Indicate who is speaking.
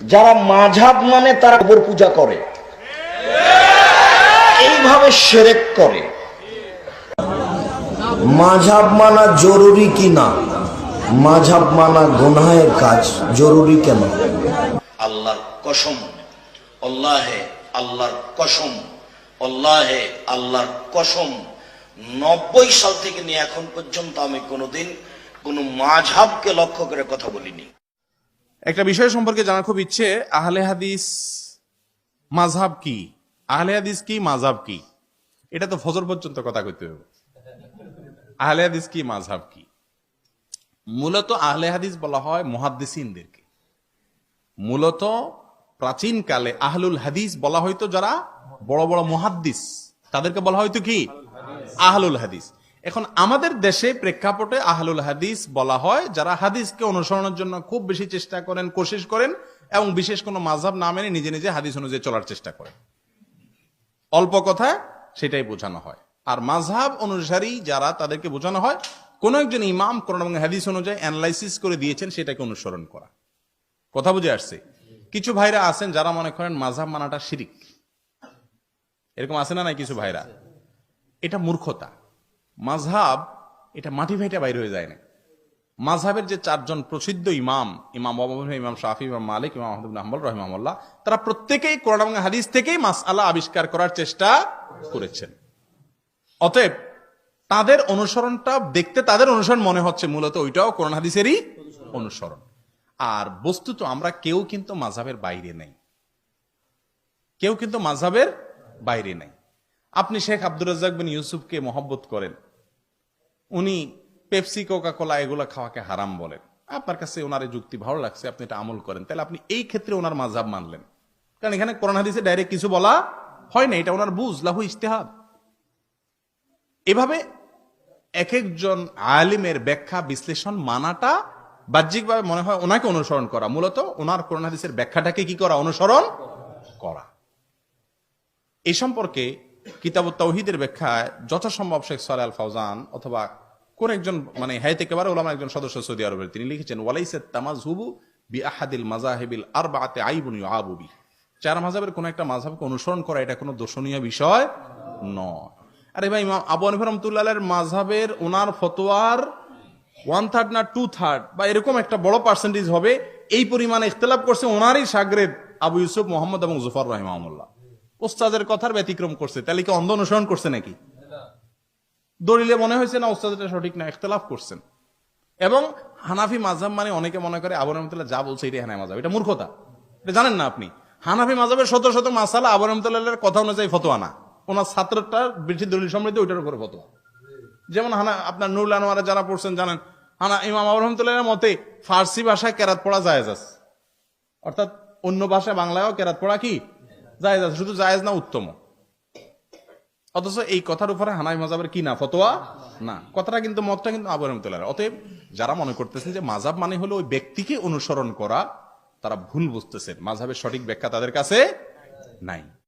Speaker 1: যারা মাঝাব মানে তারা কবর পূজা করে। এইভাবে সেরেক করে। মাঝাব মানা জরুরি কি না? মাঝাব মানা গুনাহের কাজ জরুরি কেন? আল্লাহর কসম, আল্লাহে আল্লাহর কসম, আল্লাহে আল্লাহর কসম। নব্বই সাল থেকে নিয়ে এখন পর্যন্ত আমি কোনোদিন কোনো মাঝাবকে লক্ষ্য করে কথা বলিনি।
Speaker 2: একটা বিষয় সম্পর্কে জানার খুব ইচ্ছে, আহলে হাদিস মাঝহাব কি? আহলে হাদিস কি, মাঝহাব কি? এটা তো ফজর পর্যন্ত কথা কইতে হবে আহলে হাদিস কি, মাঝহাব কি? মূলত আহলে হাদিস বলা হয় মুহাদ্দিসিনদেরকে। মূলত প্রাচীন কালে আহলুল হাদিস বলা হয়তো যারা বড় বড় মুহাদ্দিস। তাদেরকে বলা হয়তো কি? আহলুল হাদিস। এখন আমাদের দেশে প্রেক্ষাপটে আহলুল হাদিস বলা হয়, যারা হাদিসকে অনুসরণের জন্য খুব বেশি চেষ্টা করেন, কোশিশ করেন, এবং বিশেষ কোনো মাঝহাব না মেনে নিজে নিজে হাদিস অনুযায়ী চলার চেষ্টা করেন। অল্প কথা, সেটাই বোঝানো হয়। আর মাঝহাব অনুসারী যারা, তাদেরকে বোঝানো হয়, কোন একজন ইমাম কোন এবং হাদিস অনুযায়ী অ্যানালাইসিস করে দিয়েছেন, সেটাকে অনুসরণ করা। কথা বুঝে আসছে? কিছু ভাইরা আছেন যারা মনে করেন মাঝহাব মানাটা শিরিক। এরকম আছে না নাই কিছু ভাইরা? এটা মূর্খতা। মাঝহাব এটা মাটি ভাইটা বাইর হয়ে যায় না মাঝহাবের যে চারজন প্রসিদ্ধ ইমাম ইমাম ইমাম শাফি, ইমাম মালিক, ইমাম আহমদ হাম্বল, রহিমাহুল্লাহ, তারা প্রত্যেকেই কোরআন হাদিস থেকেই মাস মাসআলা আবিষ্কার করার চেষ্টা করেছেন। অতএব, তাদের অনুসরণটা দেখতে তাদের অনুসরণ মনে হচ্ছে, মূলত ওইটাও কোরআন হাদিসেরই অনুসরণ। আর বস্তুত আমরা কেউ কিন্তু মাঝহাবের বাইরে নেই। কেউ কিন্তু মাঝহাবের বাইরে নেই। আপনি শেখ আব্দুর রাজ্জাক বিন ইউসুফকে মহব্বত করেন। উনি পেপসি কোকা কোলা এগুলো খাওয়াকে হারাম বলেন। আপনার কাছে ওনার যুক্তি ভালো লাগছে, আপনি এটা আমল করেন। তাহলে আপনি এই ক্ষেত্রে ওনার মাঝহাব মানলেন। কারণ এখানে কোরআন হাদিসে ডাইরেক্ট কিছু বলা হয় না, এটা ওনার বুঝ, লাহু ইস্তেহাদ এভাবে এক একজন আলিমের ব্যাখ্যা, বিশ্লেষণ মানাটা বাহ্যিকভাবে মনে হয় ওনাকে অনুসরণ করা। মূলত ওনার কোরআন হাদিসের ব্যাখ্যাটাকে কি করা? অনুসরণ করা। এই সম্পর্কে কিতাব তৌহিদের ব্যাখ্যায় যথাসম্ভব শেখ সালে আল ফাউজান অথবা কোন একজন মানে হায়াত একেবারে ওলামা একজন সদস্য সৌদি আরবের, তিনি লিখেছেন, ওয়ালাইসেত তামাজহুবু বি আহাদিল মাজাহিবিল আরবাতে আইবুন আবুবি চার মাযহাবের কোন একটা মাযহাবকে অনুসরণ করা এটা কোনো দর্শনীয় বিষয় নয়। আরে ভাই আবু হানিফা রহমতুল্লাহের মাযহাবের ওনার ফতোয়ার ওয়ান থার্ড না টু থার্ড বা এরকম একটা বড় পার্সেন্টেজ হবে, এই পরিমাণে ইখতলাফ করছে ওনারই সাগরেদ আবু ইউসুফ মোহাম্মদ এবং জুফর রহিমাহুল্লাহ। ওস্তাদের কথার ব্যতিক্রম করছে। তাহলে কি অন্ধ অনুসরণ করছে নাকি? দলিলে মনে হয়েছে না ওস্তাদটা সঠিক না ইখতলাফ করছেন। এবং হানাফি মাঝহাব মানে অনেকে মনে করে আবু রহমতুল্লাহ যা বলছে এটাই হানাফি মাঝহাব এটা মূর্খতা। এটা জানেন না আপনি? হানাফি মাঝহাবের শত শত মাসালা আবু রহমতুল্লাহের কথা অনুযায়ী ফতোয়া না। ওনার ছাত্রটা বেশি দলিল সমৃদ্ধ ওইটার উপরে ফতোয়া। যেমন হানা, আপনার নুরুল আনোয়ারা যারা পড়ছেন জানেন, হানা, ইমাম আবু রহমতুল্লাহের মতে ফার্সি ভাষায় কেরাত পড়া যায় অর্থাৎ অন্য ভাষায় বাংলায়ও কেরাত পড়া কি? জায়েজ আছে শুধু জায়েজ না উত্তম। অথচ এই কথার উপরে হানাই মাজাবের কি না, ফতোয়া? না। কথাটা কিন্তু, মতটা কিন্তু আবু রহমতুল্লাহ অতএব যারা মনে করতেছেন যে মাজাব মানে হলো ওই ব্যক্তিকে অনুসরণ করা, তারা ভুল বুঝতেছেন। মাঝাবের সঠিক ব্যাখ্যা তাদের কাছে নাই।